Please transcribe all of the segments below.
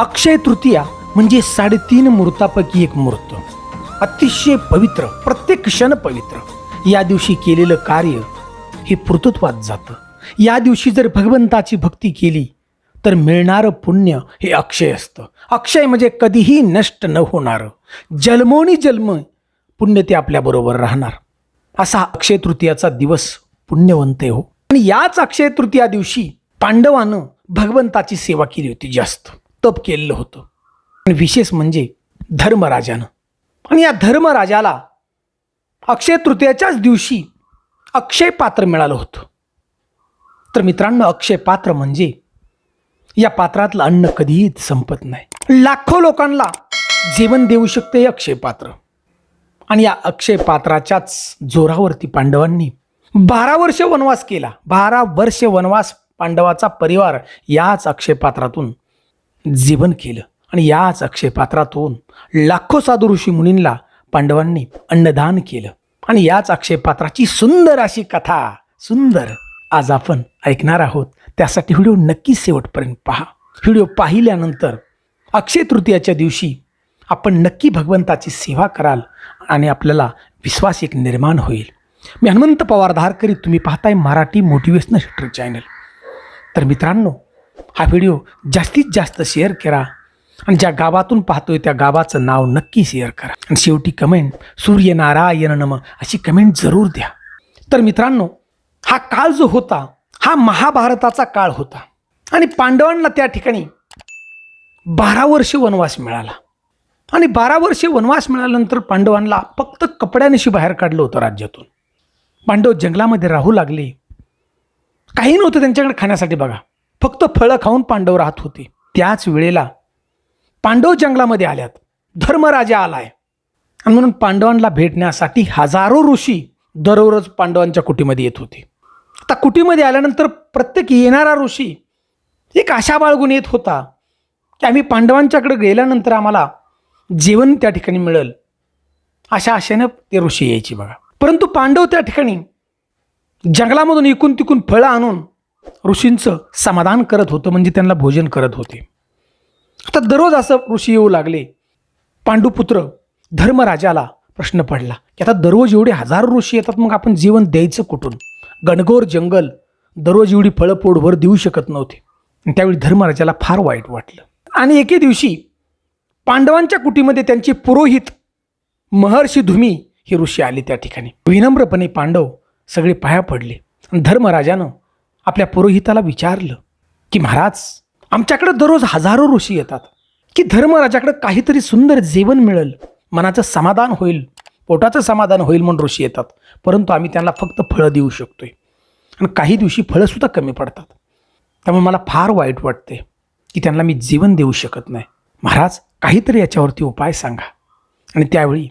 अक्षय तृतीया म्हणजे साडेतीन मूर्तापैकी एक मूर्त अतिशय पवित्र प्रत्येक क्षण पवित्र. या दिवशी केलेलं कार्य हे पूर्तत्वात जातं. या दिवशी जर भगवंताची भक्ती केली तर मिळणारं पुण्य हे अक्षय असतं. अक्षय म्हणजे कधीही नष्ट न होणारं. जन्मोनी जन्म पुण्य ते आपल्याबरोबर राहणार. असा अक्षय तृतीयाचा दिवस पुण्यवंत आहे हो. आणि याच अक्षय तृतीया दिवशी पांडवानं भगवंताची सेवा केली होती जास्त. तप केलेलं होतं. विशेष म्हणजे धर्मराजानं. आणि या धर्मराजाला अक्षय तृतीयाच्याच दिवशी अक्षय पात्र मिळालं होतं. तर मित्रांनो अक्षय पात्र म्हणजे या पात्रातलं अन्न कधीही संपत नाही. लाखो लोकांना जेवण देऊ शकते हे अक्षय पात्र. आणि या अक्षय पात्राच्याच जोरावरती पांडवांनी बारा वर्ष वनवास केला. बारा वर्ष वनवास पांडवाचा परिवार याच अक्षय पात्रातून जीवन केलं. आणि याच अक्षयपात्रातून लाखो साधू ऋषी मुनींना पांडवांनी अन्नदान केलं. आणि याच अक्षयपात्राची सुंदर अशी कथा सुंदर आज आपण ऐकणार आहोत. त्यासाठी व्हिडिओ नक्की शेवटपर्यंत पहा. व्हिडिओ पाहिल्यानंतर अक्षय तृतीयाच्या दिवशी आपण नक्की भगवंताची सेवा कराल आणि आपल्याला विश्वास एक निर्माण होईल. मी हनुमंत पवार धारकरी तुम्ही पाहताय मराठी मोटिवेशनल हिटर चॅनल. तर मित्रांनो हा व्हिडिओ जास्तीत जास्त शेअर करा आणि ज्या गावातून पाहतोय त्या गावाचं नाव नक्की शेअर करा. आणि शेवटी कमेंट सूर्यनारायण नम अशी कमेंट जरूर द्या. तर मित्रांनो हा काळ जो होता हा महाभारताचा काळ होता. आणि पांडवांना त्या ठिकाणी बारा वर्षे वनवास मिळाला. आणि बारा वर्षे वनवास मिळाल्यानंतर पांडवांना फक्त कपड्यानिशी बाहेर काढलं होतं राज्यातून. पांडव जंगलामध्ये राहू लागले. काही नव्हतं त्यांच्याकडे खाण्यासाठी बघा. फक्त फळं खाऊन पांडव राहत होते. त्याच वेळेला पांडव जंगलामध्ये आल्यात. धर्मराजा आलाय. आणि म्हणून पांडवांना भेटण्यासाठी हजारो ऋषी दररोज पांडवांच्या कुटीमध्ये येत होते. आता कुटीमध्ये आल्यानंतर प्रत्येक येणारा ऋषी एक आशा बाळगून येत होता की आम्ही पांडवांच्याकडे गेल्यानंतर आम्हाला जेवण त्या ठिकाणी मिळेल. अशा आशेनं ते ऋषी यायची बघा. परंतु पांडव त्या ठिकाणी जंगलामधून इकून तिकून फळं आणून ऋषींचं समाधान करत होतं म्हणजे त्यांना भोजन करत होते. आता दररोज असं ऋषी येऊ लागले. पांडुपुत्र धर्मराजाला प्रश्न पडला की आता दररोज एवढे हजारो ऋषी येतात मग आपण जीवन द्यायचं कुठून? गणगोर जंगल दररोज एवढी फळं देऊ शकत नव्हते. त्यावेळी धर्मराजाला फार वाईट वाटलं. आणि एके दिवशी पांडवांच्या कुटीमध्ये त्यांचे पुरोहित महर्षी धुमी हे ऋषी आले त्या ठिकाणी. विनम्रपणे पांडव सगळे पाया पडले. धर्मराजानं आपल्या पुरोहिताला विचारलं की महाराज आमच्याकडे दररोज हजारो ऋषी येतात. की धर्मराजाकडे काहीतरी सुंदर जेवण मिळेल. मनाचं समाधान होईल. पोटाचं समाधान होईल म्हणून ऋषी येतात. परंतु आम्ही त्यांना फक्त फळं देऊ शकतोय. आणि काही दिवशी फळंसुद्धा कमी पडतात. त्यामुळे मला फार वाईट वाटते की त्यांना मी जीवन देऊ शकत नाही. महाराज काहीतरी याच्यावरती उपाय सांगा. आणि त्यावेळी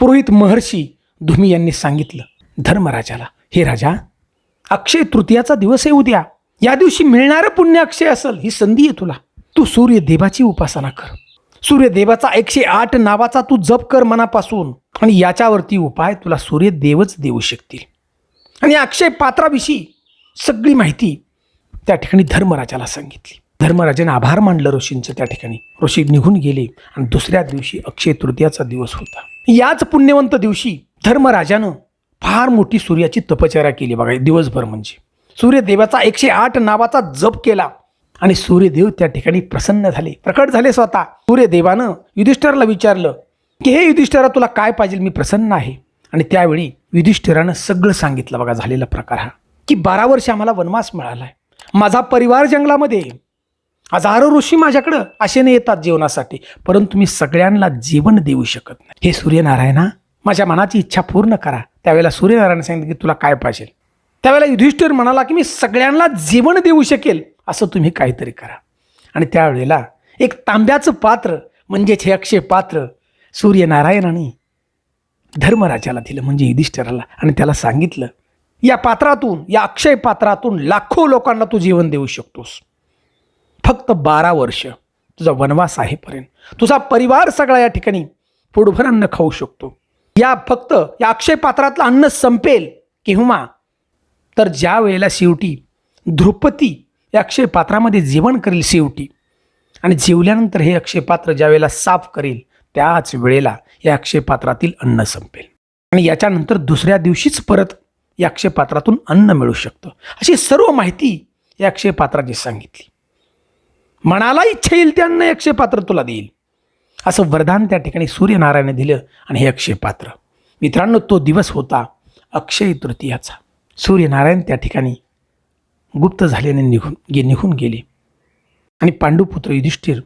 पुरोहित महर्षी धुमी यांनी सांगितलं धर्मराजाला हे राजा अक्षय तृतीयाचा दिवस आहे उद्या. या दिवशी मिळणारं पुण्य अक्षय असेल ही संधी आहे तुला. तू सूर्यदेवाची उपासना कर. सूर्यदेवाचा एकशे आठ नावाचा तू जप कर मनापासून आणि याच्यावरती उपाय तुला सूर्यदेवच देऊ शकतील. आणि अक्षय पात्राविषयी सगळी माहिती त्या ठिकाणी धर्मराजाला सांगितली. धर्मराजाने आभार मानलं ऋषींचं त्या ठिकाणी. ऋषी निघून गेले आणि दुसऱ्या दिवशी अक्षय तृतीयाचा दिवस होता. याच पुण्यवंत दिवशी धर्मराजानं फार मोठी सूर्याची तपचर्या केली बघा दिवसभर म्हणजे. सूर्यदेवाचा एकशे आठ नावाचा जप केला आणि सूर्यदेव त्या ठिकाणी प्रसन्न झाले. प्रकट झाले स्वतः. सूर्यदेवानं युधिष्ठराला विचारलं की हे युधिष्ठरा तुला काय पाहिजे? मी प्रसन्न आहे. आणि त्यावेळी युधिष्ठिरानं सगळं सांगितलं बघा झालेला प्रकार हा. की बारा वर्ष आम्हाला वनवास मिळाला आहे माझा परिवार जंगलामध्ये हजारो ऋषी माझ्याकडं आशेने येतात जेवणासाठी परंतु मी सगळ्यांना जेवण देऊ शकत नाही. हे सूर्यनारायणा माझ्या मनाची इच्छा पूर्ण करा. त्यावेळेला सूर्यनारायण सांगितलं की तुला काय पाहिजे? त्यावेळेला युधिष्ठिर म्हणाला की मी सगळ्यांना जेवण देऊ शकेल असं तुम्ही काहीतरी करा. आणि त्यावेळेला एक तांब्याचं पात्र म्हणजेच हे अक्षय पात्र सूर्यनारायणाने धर्मराजाला दिलं म्हणजे युधिष्ठिराला. आणि त्याला सांगितलं या पात्रातून या अक्षय पात्रातून लाखो लोकांना तू जेवण देऊ शकतोस. फक्त बारा वर्ष तुझा वनवास आहेपर्यंत तुझा परिवार सगळा या ठिकाणी पोटभर अन्न खाऊ शकतो. या फक्त या अक्षय पात्रातलं अन्न संपेल किंवा तर ज्या वेळेला शेवटी द्रुपती या अक्षय पात्रामध्ये जेवण करेल शेवटी आणि जेवल्यानंतर हे अक्षयपात्र ज्या वेळेला साफ करेल त्याच वेळेला या अक्षयपात्रातील अन्न संपेल. आणि याच्यानंतर दुसऱ्या दिवशीच परत या अक्षयपात्रातून अन्न मिळू शकतं. अशी सर्व माहिती या अक्षयपात्राची सांगितली. मनाला इच्छा येईल ते अन्न अक्षयपात्र तुला देईल. असं वरदान त्या ठिकाणी सूर्यनारायण दिलं आणि हे अक्षयपात्र मित्रांनो तो दिवस होता अक्षय तृतीयाचा. सूर्यनारायण त्या ठिकाणी गुप्त झाल्याने निघून गे निघून गेले. आणि पांडुपुत्र युधिष्ठिर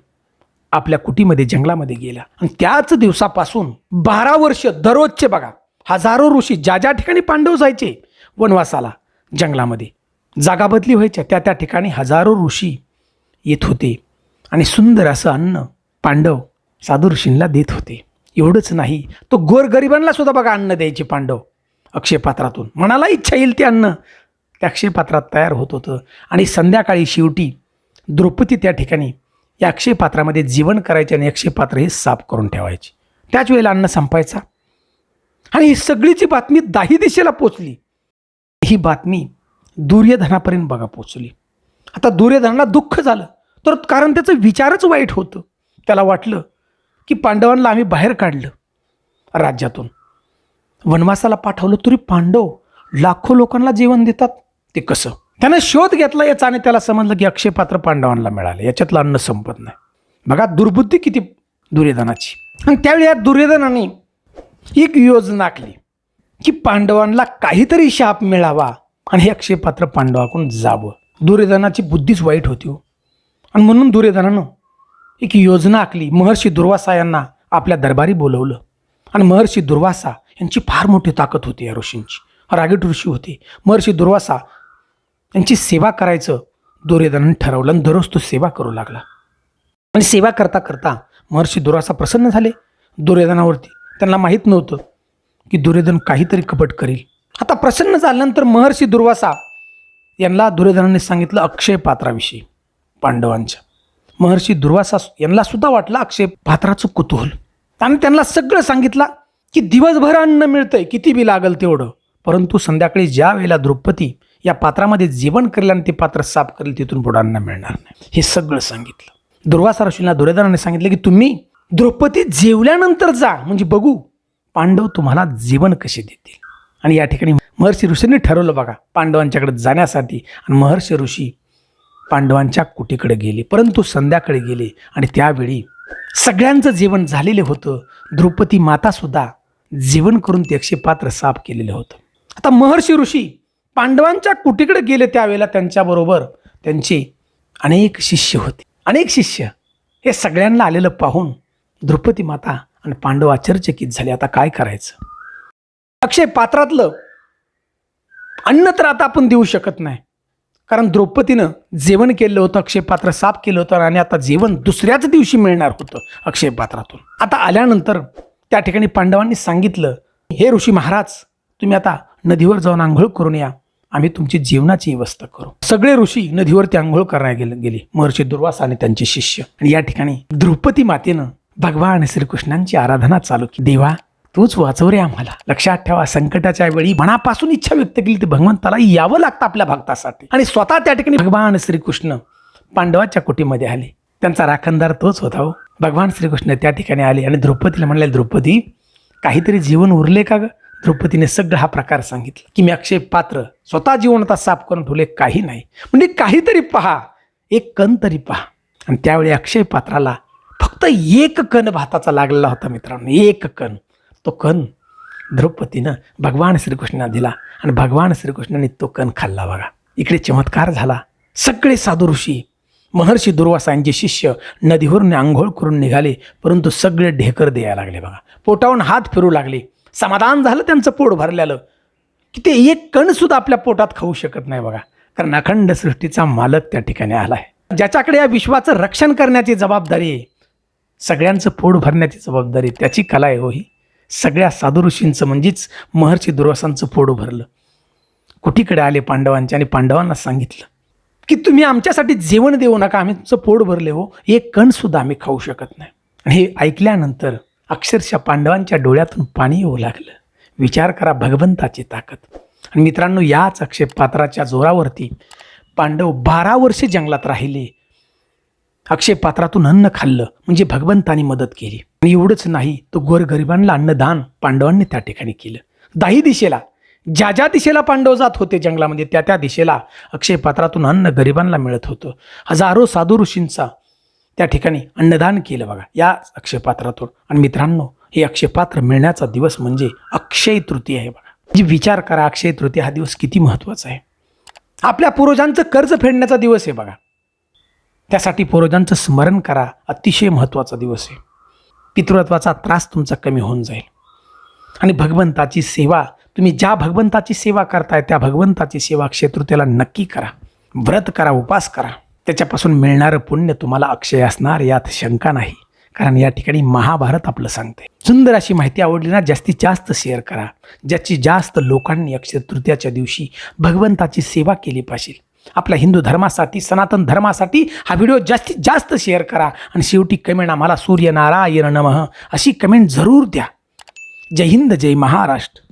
आपल्या कुटीमध्ये जंगलामध्ये गेला. आणि त्याच दिवसापासून बारा वर्ष दररोजचे बघा हजारो ऋषी ज्या ज्या ठिकाणी पांडव जायचे वनवासाला जंगलामध्ये जागा बदली व्हायच्या त्या त्या ठिकाणी हजारो ऋषी येत होते. आणि सुंदर असं अन्न पांडव साधू ऋषींना देत होते. एवढंच नाही तो गोरगरिबांना सुद्धा बघा अन्न द्यायचे पांडव. अक्षयपात्रातून. मनाला इच्छा येईल ते अन्न. त्या अक्षयपात्रात तयार होत होतं. आणि संध्याकाळी शेवटी द्रौपदी त्या ठिकाणी या अक्षयपात्रामध्ये जीवन करायचे आणि अक्षयपात्र हे साफ करून ठेवायचे. त्याच वेळेला अन्न संपायचा. आणि ही सगळीची बातमी दाही दिशेला पोचली. ही बातमी दुर्योधनापर्यंत बघा पोचली. आता दुर्योधनाला दुःख झालं. तर कारण त्याचं विचारच वाईट होतं. त्याला वाटलं की पांडवांना आम्ही बाहेर काढलं राज्यातून. वनवासाला पाठवलं तरी पांडव लाखो लोकांना जेवण देतात ते कसं? त्यानं शोध घेतला याचा आणि त्याला समजलं की अक्षयपात्र पांडवांना मिळालं. याच्यातलं अन्न संपत नाही. बघा दुर्बुद्धी किती दुर्योधनाची. आणि त्यावेळी या दुर्योधनाने एक योजना आखली की पांडवांना काहीतरी शाप मिळावा आणि हे अक्षयपात्र पांडवाकडून जावं. दुर्योधनाची बुद्धीच वाईट होती हो. आणि म्हणून दुर्योधनानं एक योजना आखली. महर्षी दुर्वासा यांना आपल्या दरबारी बोलवलं. आणि महर्षी दुर्वासा यांची फार मोठी ताकद होती या ऋषींची. रागीट ऋषी होते. महर्षी दुर्वासा यांची सेवा करायचं दुर्योधनाने ठरवलं आणि दररोज तो सेवा करू लागला. आणि सेवा करता करता महर्षी दुर्वासा प्रसन्न झाले. दुर्योधनावरती त्यांना माहीत नव्हतं की दुर्योधन काहीतरी कपट करेल. आता प्रसन्न झाल्यानंतर महर्षी दुर्वासा यांना दुर्योधनाने सांगितलं अक्षय पात्राविषयी पांडवांच्या. महर्षी दुर्वासा यांना सुद्धा वाटलं अक्षय पात्राचं कुतूहल. आणि त्यांना सगळं सांगितलं की दिवसभर अन्न मिळतंय किती बी लागल तेवढं. परंतु संध्याकाळी ज्या वेळेला द्रौपदी या पात्रामध्ये जेवण करेल आणि ते पात्र साफ करेल तिथून पुढे अन्न मिळणार नाही. हे सगळं सांगितलं. दुर्वासा ऋषींना दुर्योधनाने सांगितलं की तुम्ही द्रौपदी जेवल्यानंतर जा म्हणजे बघू पांडव तुम्हाला जेवण कसे देतील. आणि या ठिकाणी महर्षी ऋषींनी ठरवलं बघा पांडवांच्याकडे जाण्यासाठी. आणि महर्षी ऋषी पांडवांच्या कुटीकडे गेले परंतु संध्याकडे गेले आणि त्यावेळी सगळ्यांचं जेवण झालेले होतं. द्रौपदी मातासुद्धा जेवण करून ते अक्षय पात्र साफ केलेलं होतं. आता महर्षी ऋषी पांडवांच्या कुटीकडे गेले त्यावेळेला त्यांच्याबरोबर त्यांचे अनेक शिष्य होते. अनेक शिष्य हे सगळ्यांना आलेलं पाहून द्रौपदी माता आणि पांडव आश्चर्यचकित झाले. आता काय करायचं? अक्षय पात्रातलं अन्न तर आता आपण देऊ शकत नाही. कारण द्रौपदीनं जेवण केलं होतं अक्षयपात्र साफ केलं होतं आणि आता जेवण दुसऱ्याच दिवशी मिळणार होतं अक्षय पात्रातून आता आल्यानंतर त्या ठिकाणी पांडवांनी सांगितलं हे ऋषी महाराज तुम्ही आता नदीवर जाऊन आंघोळ करून या. आम्ही तुमची जीवनाची व्यवस्था करू. सगळे ऋषी नदीवरती आंघोळ करायला गेले गेले. महर्षी दुर्वास आणि त्यांचे शिष्य. आणि या ठिकाणी द्रौपदी मातेनं भगवान श्रीकृष्णांची आराधना चालू की देवा तूच वाचव रे आम्हाला. लक्षात ठेवा संकटाच्या वेळी मनापासून इच्छा व्यक्त केली तर भगवंताला यावं लागतं आपल्या भक्तासाठी. आणि स्वतः त्या ठिकाणी भगवान श्रीकृष्ण पांडवाच्या कुटीमध्ये आले. त्यांचा राखणदार तोच होता हो. भगवान श्रीकृष्ण त्या ठिकाणी आले आणि द्रौपदीला म्हणले द्रौपदी काहीतरी जीवन उरले का ग? द्रौपदीने सगळं हा प्रकार सांगितला. की मी अक्षय पात्र स्वतः जीवन आता साफ करून ठेवले काही नाही. म्हणजे काहीतरी पहा एक कण तरी पहा. आणि त्यावेळी अक्षय पात्राला फक्त एक कण भाताचा लागलेला होता मित्रांनो एक कण. तो कण द्रौपदीनं भगवान श्रीकृष्णाला दिला आणि भगवान श्रीकृष्णाने तो कण खाल्ला. बघा इकडे चमत्कार झाला. सगळे साधू ऋषी महर्षी दुर्वासांचे शिष्य नदीवरून आंघोळ करून निघाले परंतु सगळे ढेकर द्यायला लागले. बघा पोटावून हात फिरू लागले. समाधान झालं त्यांचं पोट भरलेलं. की ते एक कणसुद्धा आपल्या पोटात खाऊ शकत नाही बघा कारण अखंड सृष्टीचा मालक त्या ठिकाणी आला आहे. ज्याच्याकडे या विश्वाचं रक्षण करण्याची जबाबदारी आहे सगळ्यांचं पोट भरण्याची जबाबदारी त्याची कला आहे हो ही. सगळ्या साधू ऋषींचं म्हणजेच महर्षी दुर्वासांचं फोडू भरलं. कुठीकडे आले पांडवांच्या आणि पांडवांना सांगितलं की तुम्ही आमच्यासाठी जेवण देऊ नका आम्ही तुमचं पोट भरले हो एक कणसुद्धा आम्ही खाऊ शकत नाही. आणि हे ऐकल्यानंतर अक्षरशः पांडवांच्या डोळ्यातून पाणी येऊ लागलं. विचार करा भगवंताची ताकद. आणि मित्रांनो याच अक्षय पात्राच्या जोरावरती पांडव बारा वर्षे जंगलात राहिले. अक्षय पात्रातून अन्न खाल्लं म्हणजे भगवंतानी मदत केली. आणि एवढंच नाही तर गोरगरिबांना अन्नदान पांडवांनी त्या ठिकाणी केलं. दाही दिशेला ज्या ज्या दिशेला पांडव जात होते जंगलामध्ये त्या त्या दिशेला अक्षय पात्रातून अन्न गरिबांना मिळत होतं. हजारो साधू ऋषींचा त्या ठिकाणी अन्नदान केलं बघा या अक्षयपात्रातून. आणि मित्रांनो हे अक्षयपात्र मिळण्याचा दिवस म्हणजे अक्षय तृतीय आहे बघा. जी विचार करा अक्षय तृतीय हा दिवस किती महत्त्वाचा आहे. आपल्या पूर्वजांचं कर्ज फेडण्याचा दिवस आहे बघा. त्यासाठी पूर्वजांचं स्मरण करा अतिशय महत्त्वाचा दिवस आहे. पितृत्वाचा त्रास तुमचा कमी होऊन जाईल. आणि भगवंताची सेवा तुम्ही ज्या भगवंताची सेवा करताय त्या भगवंताची सेवा क्षेत्रतेला नक्की करा. व्रत करा उपास करा. त्याच्यापासून मिळणारं पुण्य तुम्हाला अक्षय असणार यात शंका नाही. कारण या ठिकाणी महाभारत आपलं सांगते सुंदर अशी माहिती आवडली ना जास्तीत जास्त शेअर करा. ज्याची जास्त लोकांनी अक्षय तृतीयाच्या दिवशी भगवंताची सेवा केली पाहिजे. आपल्या हिंदू धर्मासाठी सनातन धर्मासाठी हा व्हिडिओ जास्तीत जास्त शेअर करा आणि शेवटी कमेंट आम्हाला सूर्यनारायण नमः अशी कमेंट जरूर द्या. जय हिंद जय महाराष्ट्र.